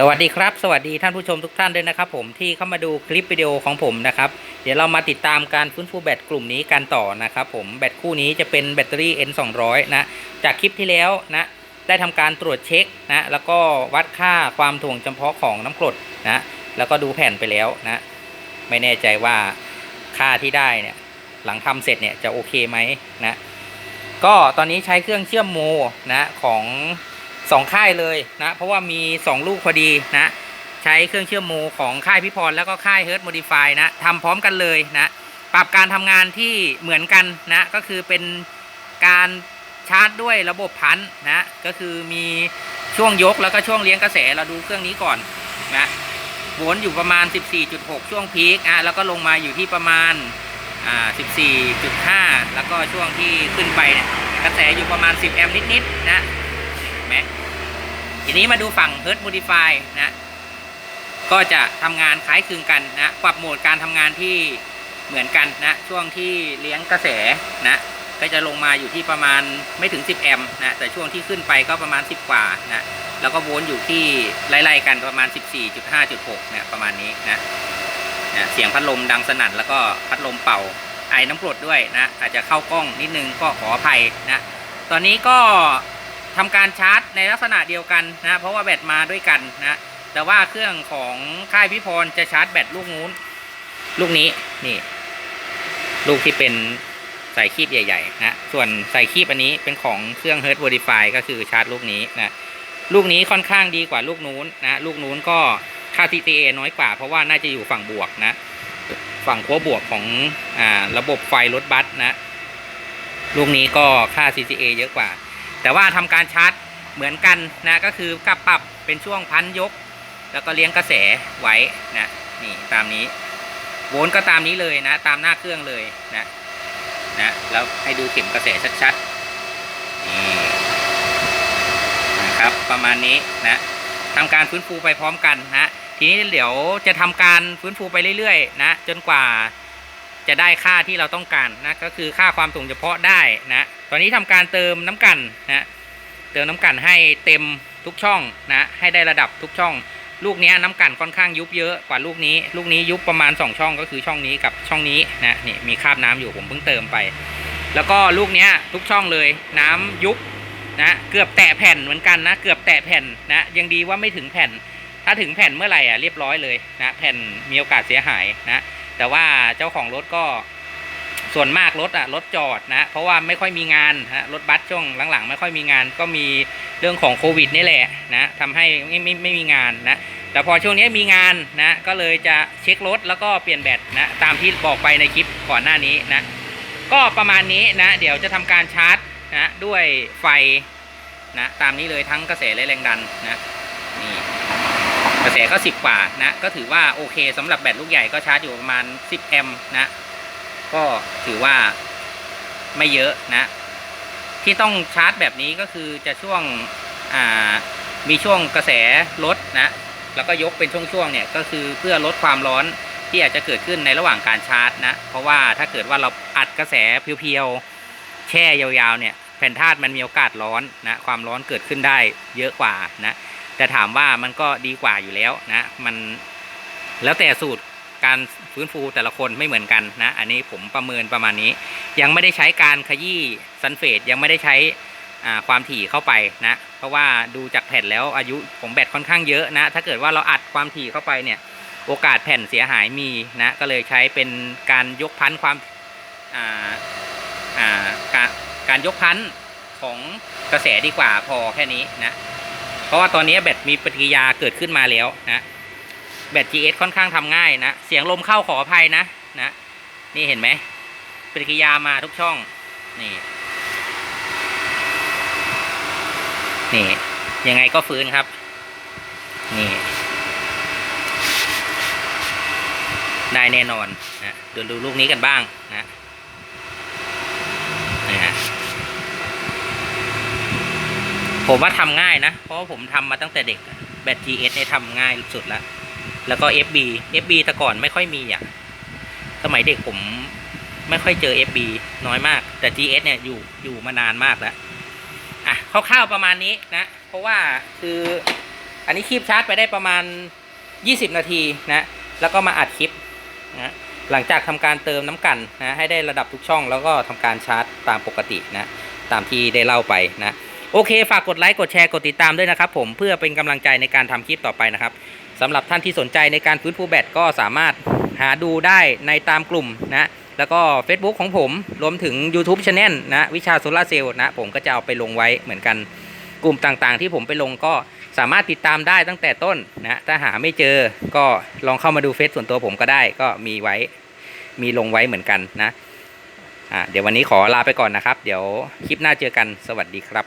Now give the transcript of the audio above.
สวัสดีครับ สวัสดีท่านผู้ชมทุกท่านด้วยนะครับ ผมที่เข้ามาดูคลิปวิดีโอของผมนะครับ เดี๋ยวเรามาติดตามการฟื้นฟูแบตกลุ่มนี้กันต่อนะครับผมแบตคู่นี้จะเป็นแบตเตอรี่ N 2 0 0 นะจากคลิปที่แล้วนะได้ทำการตรวจเช็คนะแล้วก็วัดค่าความถ่วงจำเพาะของน้ำกรดนะแล้วก็ดูแผ่นไปแล้วนะไม่แน่ใจว่าค่าที่ได้เนี่ยหลังทำเสร็จเนี่ยจะโอเคไหมนะก็ตอนนี้ใช้เครื่องเชื่อมโมนะของ สองค่ายเลยนะเพราะว่ามี2ลูกพอดีนะใช้เครื่องเชื่อมโมของค่ายพิพรแล้วก็ค่าย h ฮิร์ m โมดิฟายนะทำพร้อมกันเลยนะปรับการทำงานที่เหมือนกันนะก็คือเป็นการชาร์จด้วยระบบพันนะก็คือมีช่วงยกแล้วก็ช่วงเลี้ยงกระแสเราดูเครื่องนี้ก่อนนะโวลต์อยู่ประมาณ 14.6 ช่วงพีคอะแล้วก็ลงมาอยู่ที่ประมาณอ่า14.5 แล้วก็ช่วงที่ขึ้นไปเนี่ยกระแสอยู่ประมาณ 10 แอมป์นิดๆนะ ไหมทีนี้มาดูฝั่ง h e r t Modify นะ ก็จะทำงานคล้ายคลึงกันนะ ปรับโหมดการทำงานที่เหมือนกันนะ ช่วงที่เลี้ยงกระแสนะ ก็จะลงมาอยู่ที่ประมาณไม่ถึง 10 แอมป์นะ แต่ช่วงที่ขึ้นไปก็ประมาณ 10 กว่านะ แล้วก็วลต์อยู่ที่ไล่ๆกันประมาณ 14.5.6เนี่ยประมาณนี้นะนะเสียงพัดลมดังสนั่นแล้วก็พัดลมเป่าไอ้น้ำกรดด้วยนะ อาจจะเข้ากล้องนิดนึงก็ขออภัยนะ ตอนนี้ก็ ทำการชาร์จในลักษณะเดียวกันนะเพราะว่าแบตมาด้วยกันนะแต่ว่าเครื่องของค่ายพิพรจะชาร์จแบตลูกนู้น ลูกนี้นี่ลูกที่เป็นใสายคีบใหญ่ๆนะส่วนใสายคีบอันนี้เป็นของเครื่อง h e r t Modify ก็คือชาร์จลูกนี้นะลูกนี้ค่อนข้างดีกว่าลูกนู้นนะลูกนู้นก็ค่า TTA น้อยกว่า เพราะว่าน่าจะอยู่ฝั่งบวกนะฝั่งขั้วบวกของอ่าระบบไฟรถบัสนะ ลูกนี้ก็ค่า CCA เยอะกว่า แต่ว่าทำการชาร์จเหมือนกันนะก็คือกับปรับเป็นช่วงพันยก แล้วก็เลี้ยงกระแสไว้นะนี่ตามนี้โวลต์ก็ตามนี้เลยนะ ตามหน้าเครื่องเลยนะนะแล้วให้ดูเข็มกระแสชัดๆนี่นะครับประมาณนี้นะทำการฟื้นฟูไปพร้อมกันนะทีนี้เดี๋ยวจะทำการฟื้นฟูไปเรื่อยๆนะจนกว่า จะได้ค่าที่เราต้องการนะก็คือค่าความถ่วงเฉพาะได้นะตอนนี้ทำการเติมน้ำกันนะเติมน้ำกันให้เต็มทุกช่องนะให้ได้ระดับทุกช่อง ลูกนี้น้ำกันค่อนข้างยุบเยอะกว่าลูกนี้ ลูกนี้ยุบประมาณ 2 ช่องก็คือช่องนี้กับช่องนี้นะนี่มีคราบน้ำอยู่ผมเพิ่งเติมไป แล้วก็ลูกนี้ทุกช่องเลยน้ำยุบนะเกือบแตะแผ่นเหมือนกันนะเกือบแตะแผ่นนะยังดีว่าไม่ถึงแผ่น ถ้าถึงแผ่นเมื่อไหร่อะเรียบร้อยเลยนะแผ่นมีโอกาสเสียหายนะแต่ว่าเจ้าของรถก็ส่วนมากรถอะรถจอดนะเพราะว่าไม่ค่อยมีงานฮะรถบัสช่วงหลังๆ ไม่ค่อยมีงาน ก็มีเรื่องของโควิดนี่แหละนะทำให้ไม่ไม่ไม่มีงานนะแต่พอช่วงนี้มีงานนะก็เลยจะเช็ครถแล้วก็เปลี่ยนแบตนะตามที่บอกไปในคลิปก่อนหน้านี้นะก็ประมาณนี้นะเดี๋ยวจะทำการชาร์จนะด้วยไฟนะตามนี้เลยทั้งกระแสและแรงดันนะนี่ กระแสก็สิบกว่านะ ก็ถือว่าโอเคสำหรับแบตลูกใหญ่ก็ชาร์จอยู่ประมาณ10แอมป์นะ ก็ถือว่าไม่เยอะนะ ที่ต้องชาร์จแบบนี้ก็คือจะช่วงมีช่วงกระแสลดนะ แล้วก็ยกเป็นช่วงๆเนี่ยก็คือเพื่อลดความร้อนที่อาจจะเกิดขึ้นในระหว่างการชาร์จนะ เพราะว่าถ้าเกิดว่าเราอัดกระแสเพียวๆแช่ยาวๆเนี่ยแผ่นธาตุมันมีโอกาสร้อนนะความร้อนเกิดขึ้นได้เยอะกว่านะ แต่ถามว่ามันก็ดีกว่าอยู่แล้วนะมันแล้วแต่สูตรการฟื้นฟูแต่ละคนไม่เหมือนกันนะอันนี้ผมประเมินประมาณนี้ ยังไม่ได้ใช้การขยี้ซันเฟตยังไม่ได้ใช้ความถี่เข้าไปนะเพราะว่าดูจากแผ่นแล้วอายุของแบตค่อนข้างเยอะนะถ้าเกิดว่าเราอัดความถี่เข้าไปเนี่ยโอกาสแผ่นเสียหายมีนะก็เลยใช้เป็นการยกพันความการการยกพันของกระแสดีกว่าพอแค่นี้นะ เพราะว่าตอนนี้แบตมีปฏิกิริยาเกิดขึ้นมาแล้วนะแบต GS ค่อนข้างทำง่ายนะ เสียงลมเข้าขออภัยนะนะนี่เห็นไหมปฏิกิริยามาทุกช่องนี่นี่ยังไงก็ฟื้นครับ นี่ ได้แน่นอนนะดูดูลูกนี้กันบ้างนะฮะ ผมว่าทำง่ายนะ เพราะว่าผมทำมาตั้งแต่เด็กแบต GS เนี่ยทำง่ายสุดละแล้วก็ FB FB แต่ก่อนไม่ค่อยมีอะสมัยเด็กผมไม่ค่อยเจอ FB น้อยมาก แต่ GS เนี่ยอยู่อยู่มานานมากแล้วอะคร่าวๆประมาณนี้นะ เพราะว่าคืออันนี้คีบชาร์จไปได้ประมาณ 20 นาทีนะ แล้วก็มาอัดคลิปนะหลังจากทำการเติมน้ำกันนะให้ได้ระดับทุกช่องแล้วก็ทำการชาร์จตามปกตินะ ตามที่ได้เล่าไปนะ โอเค ฝากกดไลค์ กดแชร์ กดติดตามด้วยนะครับผมเพื่อเป็นกำลังใจในการทำคลิปต่อไปนะครับสำหรับท่านที่สนใจในการฟื้นฟูแบตก็สามารถหาดูได้ในตามกลุ่มนะแล้วก็ Facebook ของผมรวมถึง YouTube Channel นะวิชาโซลาเซลล์นะผมก็จะเอาไปลงไว้เหมือนกันกลุ่มต่างๆ ที่ผมไปลงก็สามารถติดตามได้ตั้งแต่ต้นนะถ้าหาไม่เจอก็ลองเข้ามาดูเฟซส่วนตัวผมก็ได้ก็มีไว้มีลงไว้เหมือนกันนะอ่าเดี๋ยววันนี้ขอลาไปก่อนนะครับ เดี๋ยวคลิปหน้าเจอกันสวัสดีครับ